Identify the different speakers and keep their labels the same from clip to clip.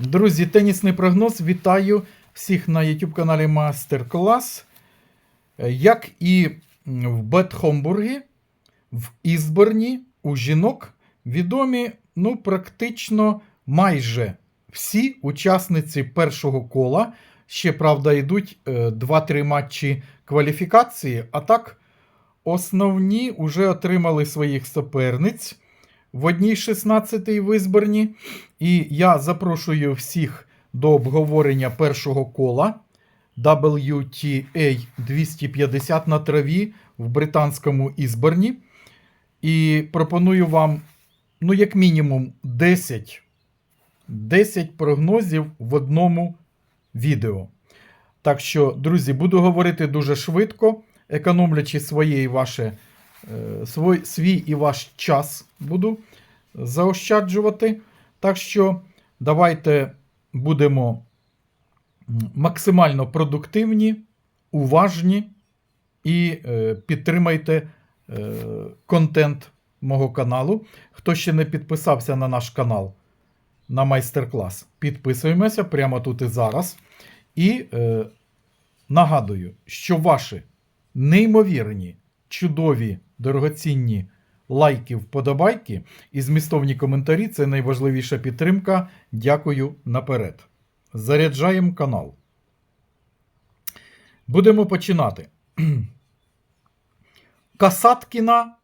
Speaker 1: Друзі, тенісний прогноз. Вітаю всіх на YouTube каналі Мастер Клас. Е, Як і в Бетхомбургі, в Ізборні у жінок відомі ну, практично майже всі учасниці першого кола. Ще, правда, йдуть е, 2-3 матчі кваліфікації, а так основні вже отримали своїх суперниць в одній 16-й в Ізборні. І я запрошую всіх до обговорення першого кола WTA 250 на траві в британському Ізборні. І пропоную вам, ну, як мінімум, 10, 10 прогнозів в одному відео. Так що, друзі, буду говорити дуже швидко, економлячи своє і ваше, свій, свій і ваш час буду заощаджувати. Так що давайте будемо максимально продуктивні, уважні і е, підтримайте е, контент мого каналу. Хто ще не підписався на наш канал на майстер-клас, підписуємося прямо тут і зараз. І е, нагадую, що ваші неймовірні, чудові, дорогоцінні лайки, вподобайки і змістовні коментарі це найважливіша підтримка. Дякую наперед. Заряджаємо канал. Будемо починати. Касаткіна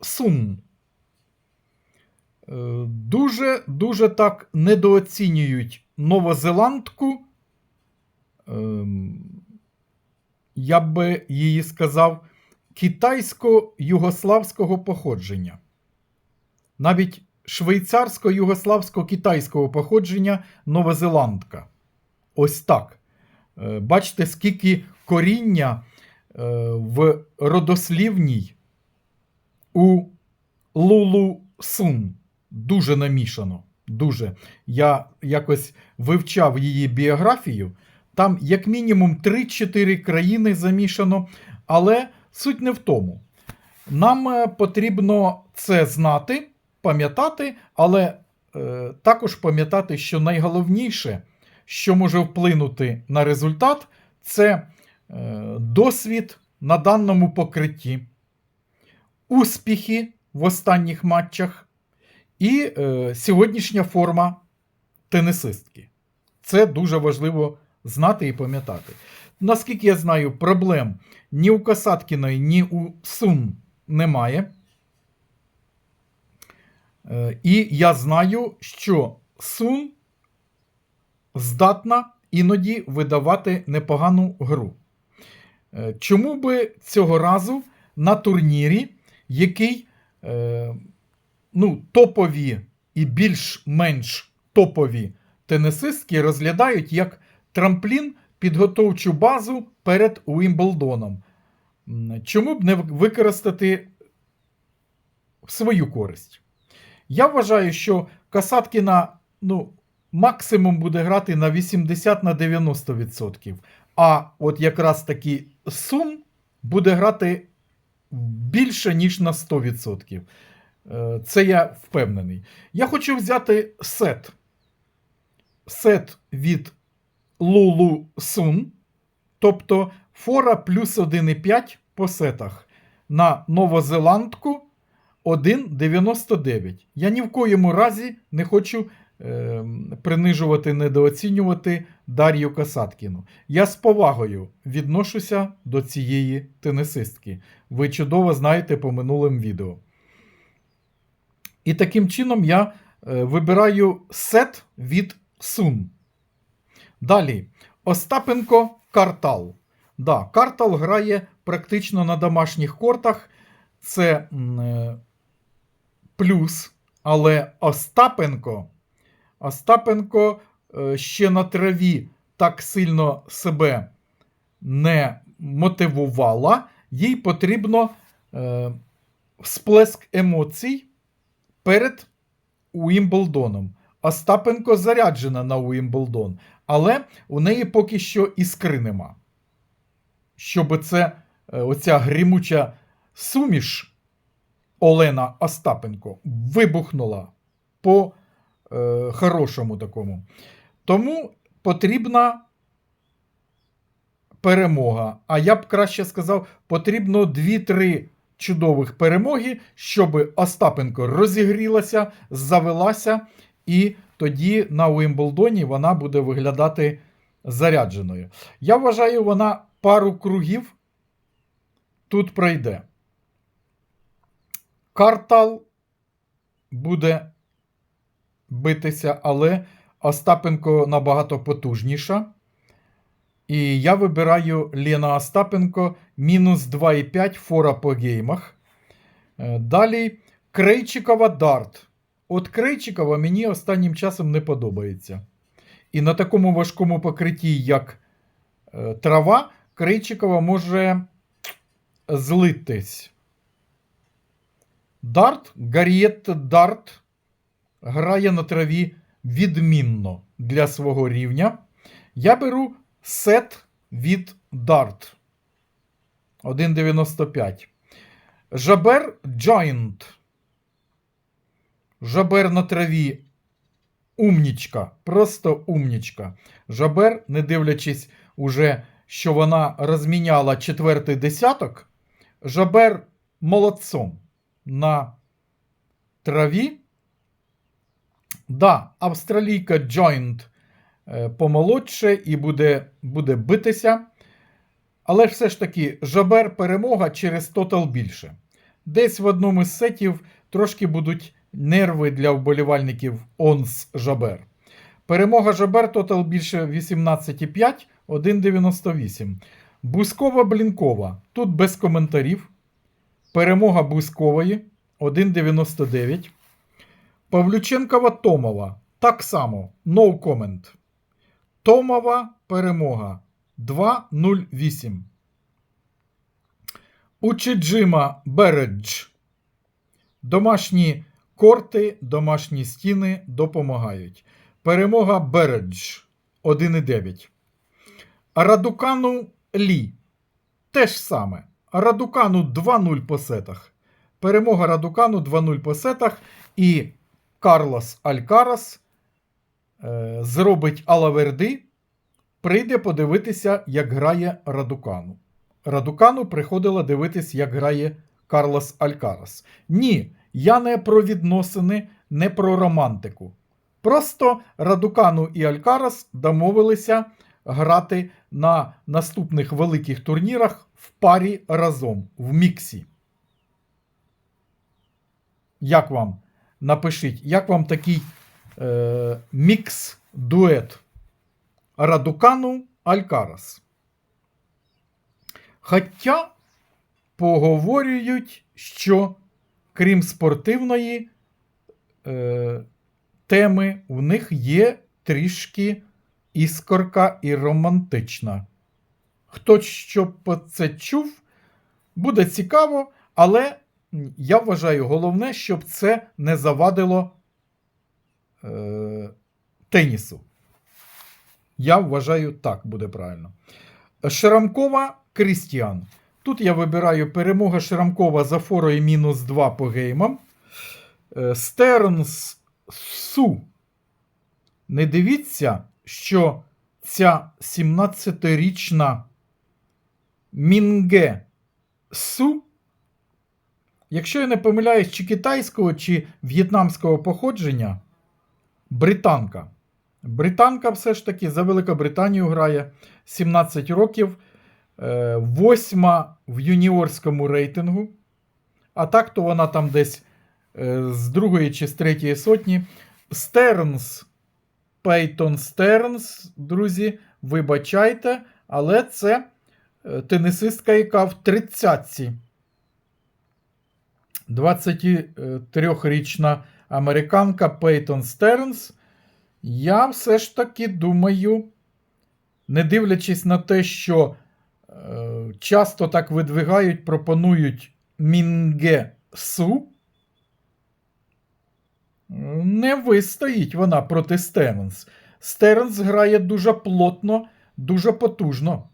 Speaker 1: Сум. Е, Дуже дуже так недооцінюють новозеландку. Ем, Я би її сказав китайсько-югославського походження. Навіть швейцарсько-югославсько-китайського походження новозеландка. Ось так. Е, Бачите, скільки коріння е, в родослівній у Лулу Сун. Дуже намішано. Дуже. Я якось вивчав її біографію. Там, як мінімум, 3-4 країни замішано, але суть не в тому. Нам е, потрібно це знати, пам'ятати, але е, також пам'ятати, що найголовніше, що може вплинути на результат, це е, досвід на даному покритті, успіхи в останніх матчах і е, сьогоднішня форма тенісистки. Це дуже важливо знати і пам'ятати. Наскільки я знаю, проблем ні у Касаткіної, ні у Сун немає. Е, І я знаю, що Сун здатна іноді видавати непогану гру. Е, Чому би цього разу на турнірі, який е, ну, топові і більш-менш топові тенісистки розглядають як трамплін підготовчу базу перед Уімблдоном. Чому б не використати в свою користь? Я вважаю, що Касаткіна ну, максимум буде грати на 80 на 90%. А от якраз таки Сум буде грати більше, ніж на 100%. Е, Це я впевнений. Я хочу взяти сет. Сет від Лулу Сун, тобто фора плюс 1,5 по сетах на новозеландку 1,99. Я ні в коєму разі не хочу е, принижувати, недооцінювати Дар'ю Касаткіну. Я з повагою відношуся до цієї тенісистки. Ви чудово знаєте по минулим відео. І таким чином я е, вибираю сет від Сун. Далі. Остапенко Картал. Да, Картал грає практично на домашніх кортах. Це е, плюс. Але Остапенко. Остапенко е, ще на траві так сильно себе не мотивувала. Їй потрібно е, всплеск емоцій перед Уімблдоном. Остапенко заряджена на Уімблдон, але у неї поки що іскри нема. Щоб це е, оця грімуча суміш Олена Остапенко вибухнула по е, хорошому такому. Тому потрібна перемога. А я б краще сказав, потрібно 2-3 чудових перемоги, щоб Остапенко розігрілася, завелася, і тоді на Уімблдоні вона буде виглядати зарядженою. Я вважаю, вона пару кругів тут пройде. Картал буде битися, але Остапенко набагато потужніша. І я вибираю Лена Остапенко мінус 2,5 фора по геймах. Е, Далі Крейчикова Дарт. От Крейчикова мені останнім часом не подобається. І на такому важкому покритті, як е, трава, Крейчикова може злитись. Дарт, Гаррієт Дарт грає на траві відмінно для свого рівня. Я беру сет від Dart 1,95. Жабер Giant. Жабер на траві. Умнічка. Просто умнічка. Жабер, не дивлячись уже, що вона розміняла четвертий десяток. Жабер молодцом на траві. Да, австралійка Joint е, помолодше і буде, буде битися. Але все ж таки, Жабер перемога через тотал більше. Десь в одному з сетів трошки будуть нерви для вболівальників Онс Жабер. Перемога Жабер тотал більше 18,5, 1,98. Бускова Блінкова. Тут без коментарів. Перемога Бускової 1,99. Павлюченкова Томова. Так само. No comment. Томова перемога 2,08. Учиджима Бередж. Домашні корти, домашні стіни допомагають. Перемога Бередж 1,9. Радукану Лі. Те ж саме. Радукану 2-0 по сетах. Перемога Радукану 2-0 по сетах. І Карлос Алькарас е, зробить Алаверди, прийде подивитися, як грає Радукану. Радукану приходила дивитись, як грає Карлос Алькарас. Ні, я не про відносини, не про романтику. Просто Радукану і Алькарас домовилися грати на наступних великих турнірах в парі разом, в міксі. Як вам? Напишіть, як вам такий е, мікс-дует Радукану Алькарас? Хоча поговорюють, що крім спортивної е, теми, в них є трішки іскорка і романтична. Хто що це чув, буде цікаво, але я вважаю головне, щоб це не завадило е, тенісу. Я вважаю, так буде правильно. Шрамкова Крістіан. Тут я вибираю перемога Шрамкова за форою мінус 2 по геймам. Е, Стернс Су. Не дивіться, що ця 17-річна Мінге Су, якщо я не помиляюсь, чи китайського, чи в'єтнамського походження, британка. Британка все ж таки за Великобританію грає 17 років, восьма в юніорському рейтингу. А так то вона там десь е, з другої чи з третьої сотні. Стернс, Пейтон Стернс, друзі, вибачайте, але це е, тенісистка, яка в 30-ці. 23-річна американка Пейтон Стернс. Я все ж таки думаю, не дивлячись на те, що е, часто так видвигають, пропонують Мінге Су, не вистоїть вона проти Стернс. Стернс грає дуже плотно, дуже потужно.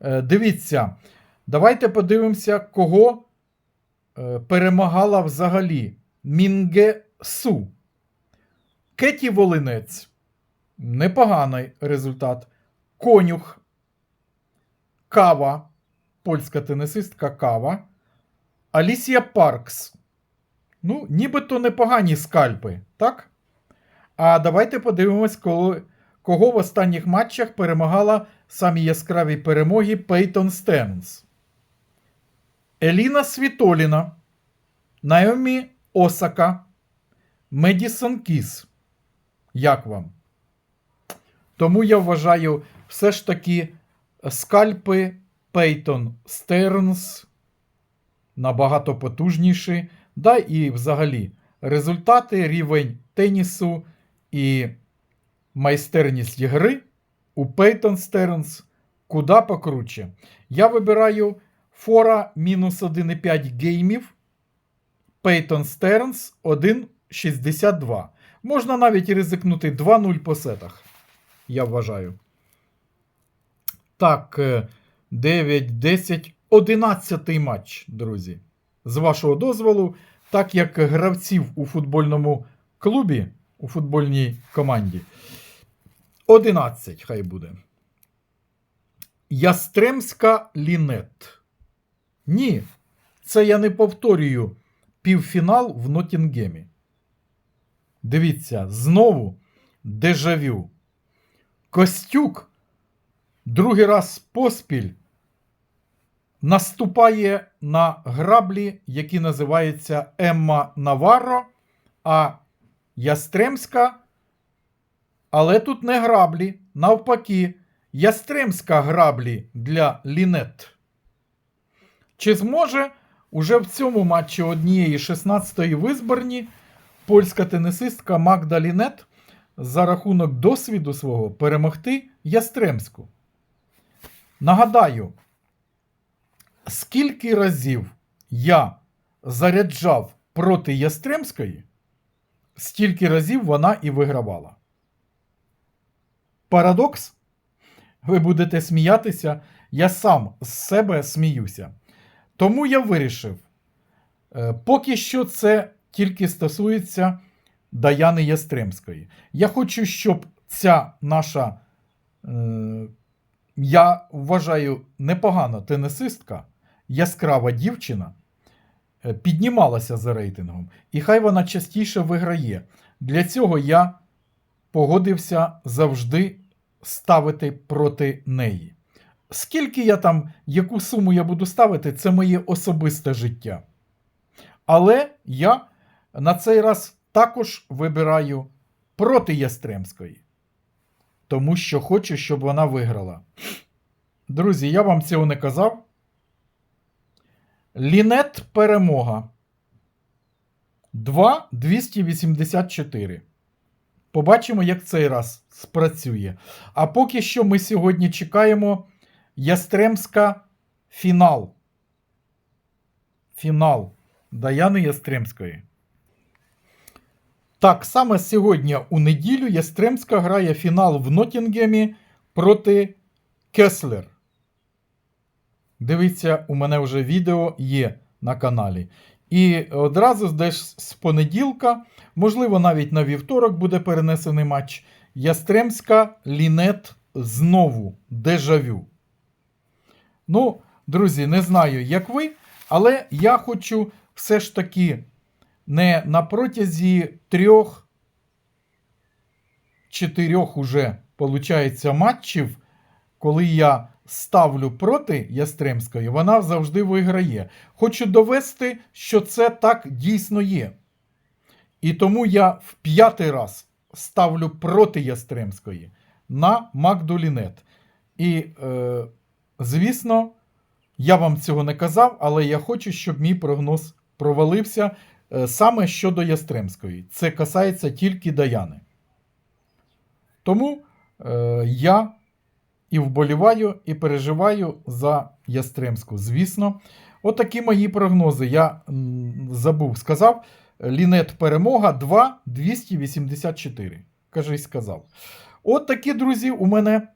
Speaker 1: Е, дивіться, давайте подивимося, кого е, перемагала взагалі Мінге Су. Кеті Волинець. Непоганий результат. Конюх. Кава. Польська тенісистка Кава. Алісія Паркс. Ну, нібито непогані скальпи, так? А давайте подивимось, коли, кого в останніх матчах перемагала самі яскраві перемоги Пейтон Стенс. Еліна Світоліна, Найомі Осака, Медісон Кіс. Як вам? Тому я вважаю, все ж таки скальпи Пейтон Стернс набагато потужніші. Да, і взагалі результати, рівень тенісу і майстерність гри у Пейтон Стернс куди покруче. Я вибираю фора мінус 1,5 геймів. Пейтон Стернс 1,62. Можна навіть ризикнути 2-0 по сетах. Я вважаю. Так, е, 9, 10, 11 матч, друзі. З вашого дозволу, так як гравців у футбольному клубі, у футбольній команді. 11 хай буде. Ястремська Лінет. Ні, це я не повторюю півфінал в Нотінгемі. Дивіться, знову дежавю. Костюк другий раз поспіль наступає на граблі, які називаються Емма Наварро, а Ястремська. Але тут не граблі, навпаки, Ястремська граблі для Лінет. Чи зможе уже в цьому матчі однієї 16-ї визборні польська тенісистка Магда Лінет за рахунок досвіду свого перемогти Ястремську? Нагадаю, скільки разів я заряджав проти Ястремської, стільки разів вона і вигравала. Парадокс? Ви будете сміятися, я сам з себе сміюся. Тому я вирішив, е, поки що це тільки стосується Даяни Ястремської. Я хочу, щоб ця наша, е, я вважаю, непогана тенісистка, яскрава дівчина, е, піднімалася за рейтингом. І хай вона частіше виграє. Для цього я погодився завжди ставити проти неї. Скільки я там, яку суму я буду ставити, це моє особисте життя. Але я на цей раз також вибираю проти Ястремської. Тому що хочу, щоб вона виграла. Друзі, я вам цього не казав. Лінет перемога. 2,284. Побачимо, як цей раз спрацює. А поки що ми сьогодні чекаємо Ястремська фінал. Фінал Даяни Ястремської. Так, саме сьогодні у неділю Ястремська грає фінал в Нотінгемі проти Кеслер. Дивіться, у мене вже відео є на каналі. І одразу десь з понеділка, можливо, навіть на вівторок буде перенесений матч. Ястремська Лінет знову дежавю. Ну, друзі, не знаю, як ви, але я хочу все ж таки не на протязі трьох, чотирьох уже, получається, матчів, коли я ставлю проти Ястремської, вона завжди виграє. Хочу довести, що це так дійсно є. І тому я в п'ятий раз ставлю проти Ястремської на Магдулінет. І, е, звісно, я вам цього не казав, але я хочу, щоб мій прогноз провалився саме щодо Ястремської. Це касається тільки Даяни. Тому е, я і вболіваю, і переживаю за Ястремську. Звісно, отакі мої прогнози. Я м, забув, сказав. Лінет перемога 2 284. Кажись, сказав. От такі, друзі, у мене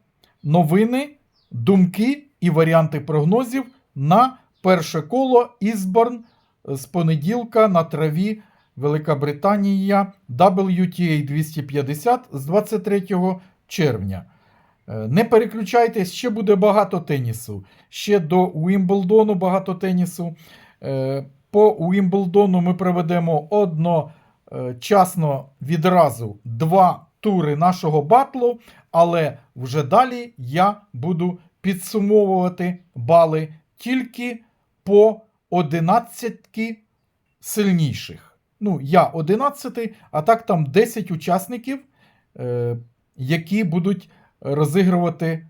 Speaker 1: новини, думки і варіанти прогнозів на перше коло Ізборн з понеділка на траві Велика Британія, WTA 250 з 23 червня. Е, Не переключайтесь, ще буде багато тенісу. Ще до Уімблдону багато тенісу. Е, По Уімблдону ми проведемо одночасно відразу два тури нашого батлу, але вже далі я буду підсумовувати бали тільки по 11 сильніших. Ну, я 11, а так там 10 учасників, е, які будуть розігрувати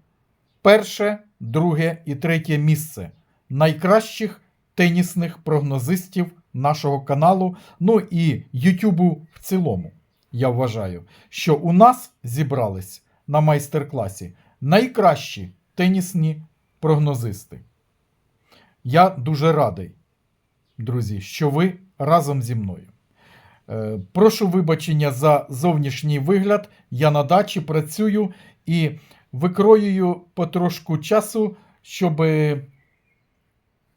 Speaker 1: перше, друге і третє місце найкращих тенісних прогнозистів нашого каналу, ну і Ютубу в цілому. Я вважаю, що у нас зібрались на майстер-класі найкращі тенісні прогнозисти. Я дуже радий, друзі, що ви разом зі мною. Е, Прошу вибачення за зовнішній вигляд. Я на дачі працюю і викроюю потрошку часу, щоб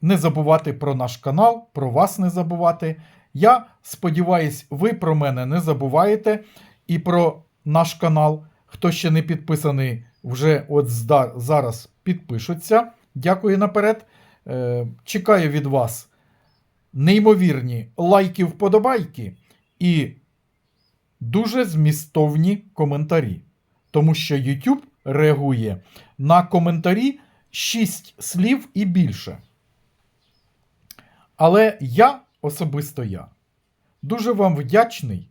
Speaker 1: не забувати про наш канал, про вас не забувати. Я сподіваюсь, ви про мене не забуваєте і про наш канал. Хто ще не підписаний, вже от зараз підпишуться. Дякую наперед. Е, Чекаю від вас неймовірні лайки, вподобайки і дуже змістовні коментарі. Тому що YouTube реагує на коментарі 6 слів і більше. Але я, особисто я, дуже вам вдячний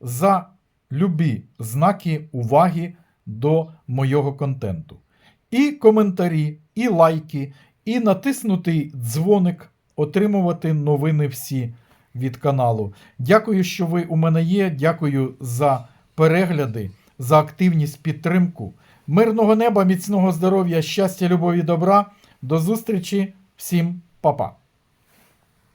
Speaker 1: за любі знаки уваги до мого контенту. І коментарі, і лайки, і натиснутий дзвоник, отримувати новини всі від каналу. Дякую, що ви у мене є. Дякую за перегляди, за активність, підтримку. Мирного неба, міцного здоров'я, щастя, любові, добра. До зустрічі. Всім па-па.